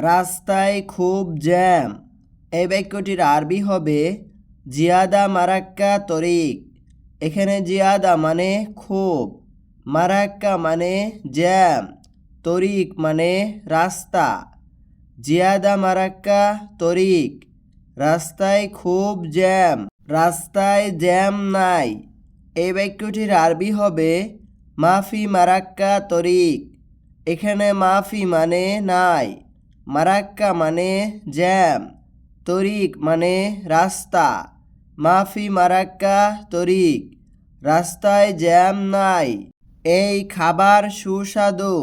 রাস্তায় খুব জ্যাম। এই বাক্যটির আরবি হবে, জিয়াদা মারাক্কা তরিক। এখানে জিয়াদা মানে খুব, মারাক্কা মানে জ্যাম, তরিক মানে রাস্তা। জিয়াদা মারাক্কা তরিক। রাস্তায় খুব জ্যাম, রাস্তায় জ্যাম নাই। এই বাক্যটির আরবি হবে, মাফি মারাক্কা তরিক। এখানে মাফি মানে নাই। মারাক্কা মানে জ্যাম, তরিক মানে রাস্তা। মাফি মারাক্কা, তরিক, রাস্তায় জ্যাম নাই। এই খাবার সুস্বাদু।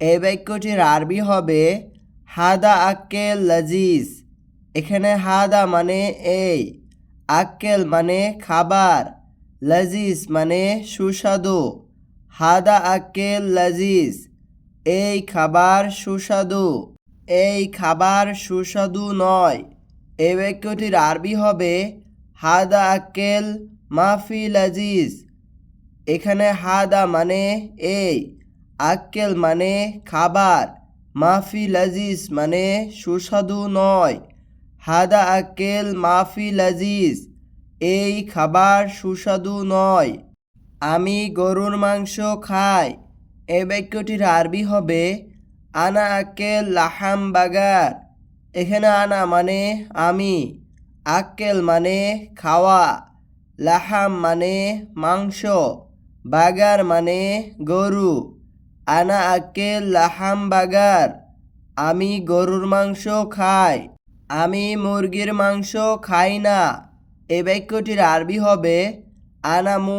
এই বাক্যটির আরবি হবে, হাদা আক্কেল লাজিজ। এখানে হাদা মানে এই, আক্কেল মানে খাবার, লাজিজ মানে সুস্বাদু। হাদা আক্কেল লাজিজ, এই খাবার সুস্বাদু। এই খাবার সুস্বাদু নয়। এই বাক্যটির আরবি হবে, হাদা আক্কেল মাফি লাজিজ এখানে হাদা মানে এই আক্কেল মানে খাবার মাফি লাজিজ মানে সুস্বাদু নয়। হাদা আক্কেল মাফি লাজিজ এই খাবার সুস্বাদু নয়। আমি গরুর মাংস খাই। এ বাক্যটির আরবি হবে আনা আক্কেল লাহাম বাগার। এখানে আনা মানে আমি, আক্কেল মানে খাওয়া, লাহাম মানে মাংস, বাগার মানে গরু। আনা আক্কেল লাহাম বাগার, আমি গরুর মাংস খাই, আমি মুরগির মাংস খাই না। এই বাক্যটির আরবি হবে, আনা মু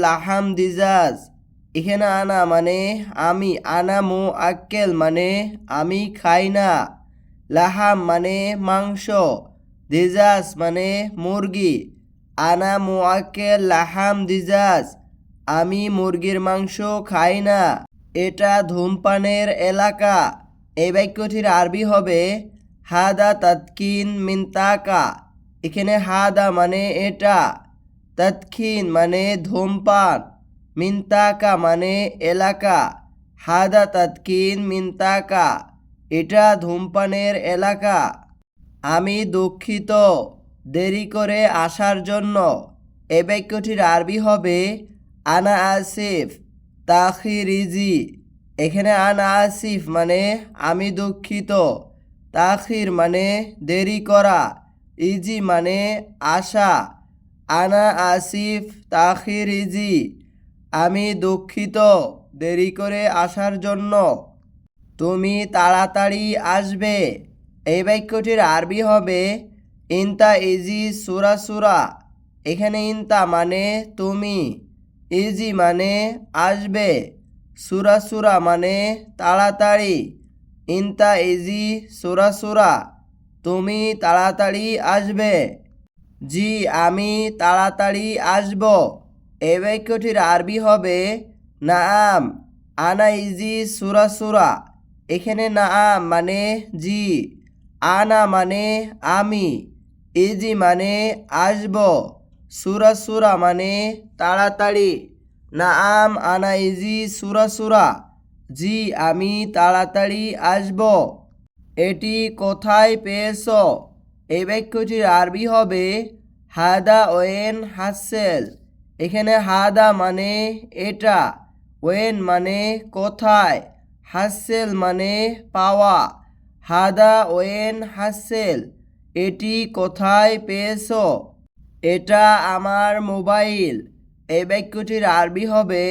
লাহাম দিজাজ। এখানে আনা মানে আমি, আনা মু আক্কেল মানে আমি খাই না। লাহাম মানে মাংস। দিজাজ মানে মুরগি। আনা মু আক্কেল, লাহাম দিজাজ। আমি মুরগির মাংস খাই না। এটা ধূমপানের এলাকা। এই বাক্যটির আরবি হবে, হাদা তাৎকিন মিন্তাকা এখানে হাদা মানে এটা তৎক্ষিন মানে ধূমপান। মিন্তাকা মানে এলাকা। হাদা তৎকিন মিন্তাকা, এটা ধূমপানের এলাকা। আমি দুঃখিত, দেরি করে আসার জন্য। এ বাক্যটির আরবি হবে, আনা আসিফ, তাখিরিজি। এখানে আনা আসিফ মানে আমি দুঃখিত, তাখির মানে দেরি করা, ইজি মানে আশা। আনা আসিফ তাখির ইজি আমি দুঃখিত, দেরি করে আসার জন্য। তুমি তাড়াতাড়ি আসবে। এই বাক্যটির আরবি হবে, ইনতা ইজি সুরা সুরা। এখানে ইনতা মানে তুমি, ইজি মানে আসবে, সুরা সুরা মানে তাড়াতাড়ি। ইনতা ইজি সুরা সুরা, তুমি তাড়াতাড়ি আসবে। জি, আমি তাড়াতাড়ি আসব। এই বাক্যটির আরবি হবে নাম আনা ইজি সুরা সুরা এখানে নাম মানে জি আনা মানে আমি ইজি মানে আসব সুরা সুরা মানে তাড়াতাড়ি নাম আনা ইজি সুরা সুরা জি আমি তাড়াতাড়ি আসব এটি কোথায় পেয়েছ? এই বাক্যটির আরবি হবে, হাদা ওয়েন হাসেল এখানে হাদা মানে এটা, ওয়েন মানে কোথায়, হাসেল মানে পাওয়া, হাদা ওয়েন হাসেল, এটি কোথায় পেয়েছ? এটা আমার মোবাইল এই বাক্যটির আরবি হবে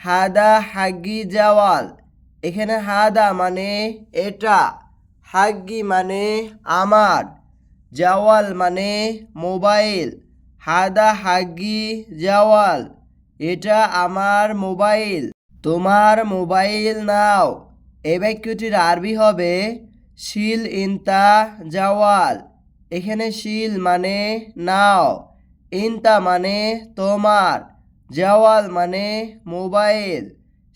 হাদা হাগি জাওয়াল, এখানে হাদা মানে এটা, হাগ্গি মানে আমার, জাওয়াল মানে মোবাইল। হাদা হাগি জাওয়াল, এটা আমার মোবাইল। তোমার মোবাইল নাও। এই বাক্যটির আরবি হবে শিল ইনতা জাওয়াল। এখানে শিল মানে নাও, ইনতা মানে তোমার, জাওয়াল মানে মোবাইল,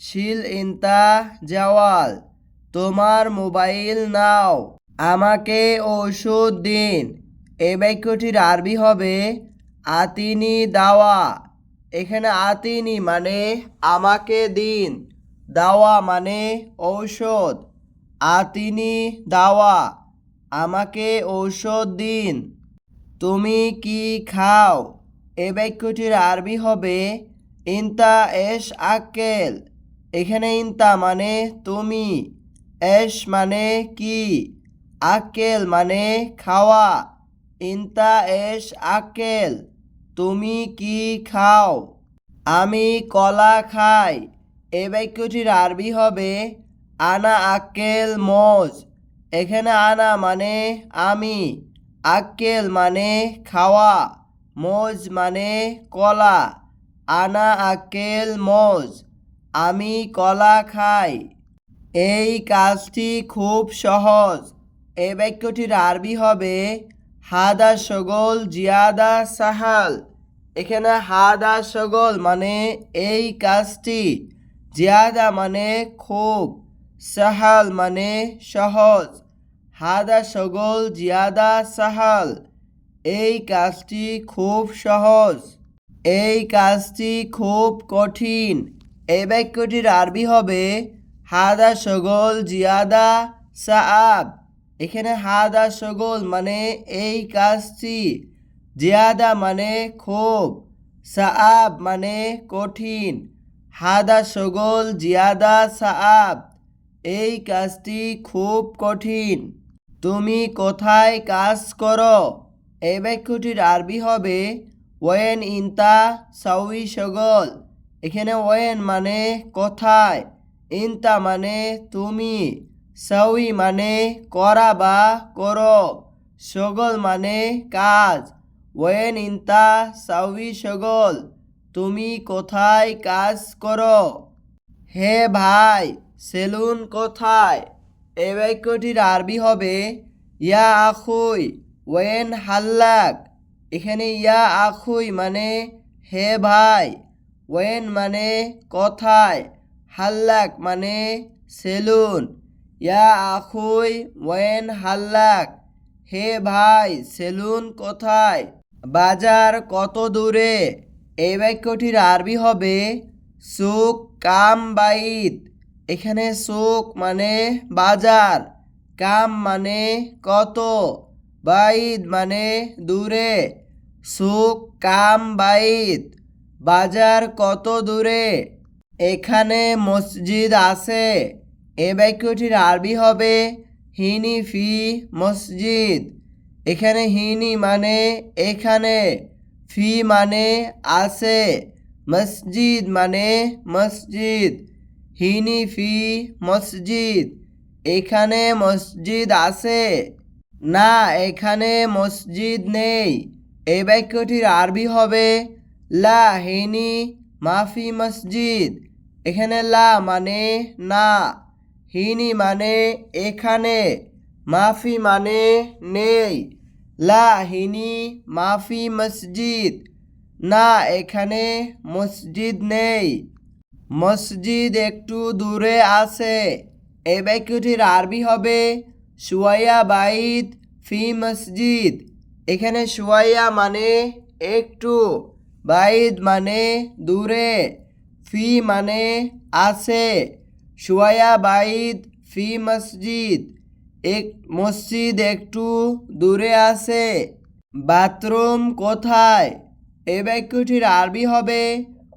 শিল ইনতা জাওয়াল। তোমার মোবাইল নাও। আমাকে ওষুধ দিন। এই বাক্যটির আরবি হবে আতিনি দাওয়া। এখানে আতিনি মানে আমাকে দিন। দাওয়া মানে ঔষধ। আতিনি দাওয়া, আমাকে ঔষধ দিন। তুমি কি খাও? এ বাক্যটির আরবি হবে ইনতা এস আকেল এখানে ইনতা মানে তুমি এস মানে কি আকেল মানে খাওয়া। ইনতা এস আকেল তুমি কি খাও? আমি কলা খাই। এ বাক্যটির আরবি হবে, আনা আকেল মোজ। এখানে আনা মানে আমি, আক্কেল মানে খাওয়া, মোজ মানে কলা, আনা আক্কেল মোজ। আমি কলা খাই। এই কাজটি খুব সহজ। এই বাক্যটির আরবি হবে হাদা সগোল, জিয়াদা সাহাল। এখানে হাদা সগোল মানে এই কাজটি। জিয়াদা মানে খুব সাহাল মানে সহজ। হাদা সগোল, জিয়াদা সাহাল, এই কাজটি খুব সহজ। এই কাজটি খুব কঠিন। এই বাক্যটির আরবি হবে, হাদা সগোল, জিয়াদা সাআব এখানে হাদা সগোল মানে এই কাজটি, জিয়াদা মানে খুব সাআব মানে কঠিন, হাদা সগোল, জিয়াদা, সাআব, এই কাজটি খুব কঠিন। তুমি কোথায় কাজ করো? এই বাক্যটির আরবি হবে, ওয়েন ইনতা সাউই সগল। এখানে ওয়েন মানে কোথায়, ইনতা মানে তুমি। সাউই মানে করা বা করো, সগল মানে কাজ। ওয়েন ইন্তা সাউই সগল, তুমি কোথায় কাজ করো? হে ভাই, সেলুন কোথায়? এই বাক্যটির আরবি হবে, ইয়া আখুই, ওয়েন হাল্লাক। এখানে ইয়া আখুই মানে হে ভাই, ওয়েন মানে কোথায়, হাল্লাক মানে সেলুন। ইয়া আখুই, ওয়েন হাল্লাক, হে ভাই, সেলুন কোথায়? বাজার কত দূরে? এই বাক্যটির আরবি হবে সুক কাম বাইত। এখানে সুক মানে বাজার, কাম মানে কত বাইদ মানে দূরে। সুক কাম বাইত, বাজার কত দূরে? এখানে মসজিদ আছে এ বাক্যটির আরবি হবে হিনি ফি মসজিদ। এখানে হিনি মানে এখানে, ফি মানে আছে, মসজিদ মানে মসজিদ। হিনি ফি মসজিদ, এখানে মসজিদ আছে। না, এখানে মসজিদ নেই। এই বাক্যটির আরবি হবে লা, হিনি মাফি মসজিদ। এখানে লা মানে না। হিনি মানে এখানে, মাফি মানে নেই। লা হিনি, মাফি মসজিদ, না এখানে মসজিদ নেই। মসজিদ একটু দূরে আছে। এই বাক্যটির আরবি হবে সুয়াইয়া বাইদ ফি মসজিদ। এখানে সুয়াইয়া মানে একটু, বাইদ মানে দূরে, ফি মানে আছে। সুয়াইয়া বাইদ ফি মসজিদ। এক মসজিদ একটু দূরে আছে। বাথরুম কোথায়? এই বাক্যটির আরবি হবে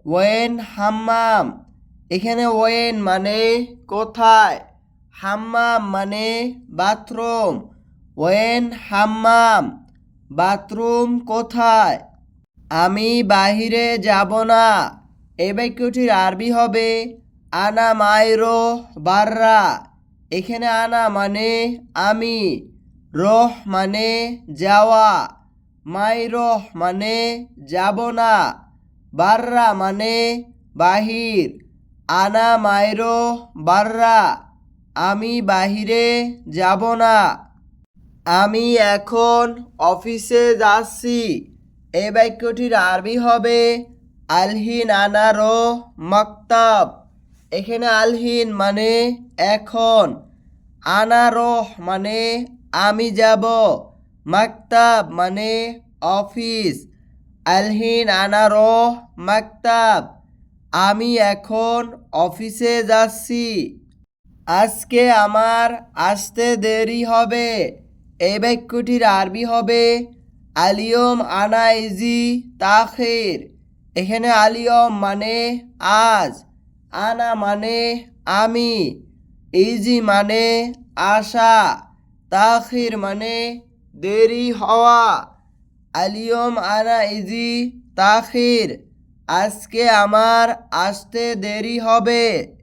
ওয়েন হাম্মাম। এখানে ওয়েন মানে কোথায়? হাম্মাম মানে বাথরুম। ওয়েন হাম্মাম, বাথরুম কোথায়? আমি বাহিরে যাব না। এই বাক্যটির আরবি হবে আনা মাইরো বাররা। এখানে আনা মানে আমি, রহ মানে যাওয়া, মাইরহ মানে যাব না, বাররা মানে বাহির, আনা মাইরো বাররা, আমি বাহিরে যাব না। আমি এখন অফিসে যাচ্ছি। এই বাক্যটির আরবি হবে আলহিন আনারো মক্তাব। এখানে আলহিন মানে এখন, আনারোহ মানে আমি যাব, মাকতাব মানে অফিস, আলহিন আনারোহ, মাকতাব, আমি এখন অফিসে যাচ্ছি। আজকে আমার আসতে দেরি হবে এই বাক্যটির আরবি হবে, আলিয়ম আনা ইজি তাখির। এখানে আলিয়ম মানে আজ। আনা মানে আমি, ইজি মানে আশা, তাখির মানে দেরি হওয়া, আলিয়ম আনা ইজি, তাখির, আজকে আমার আসতে দেরি হবে।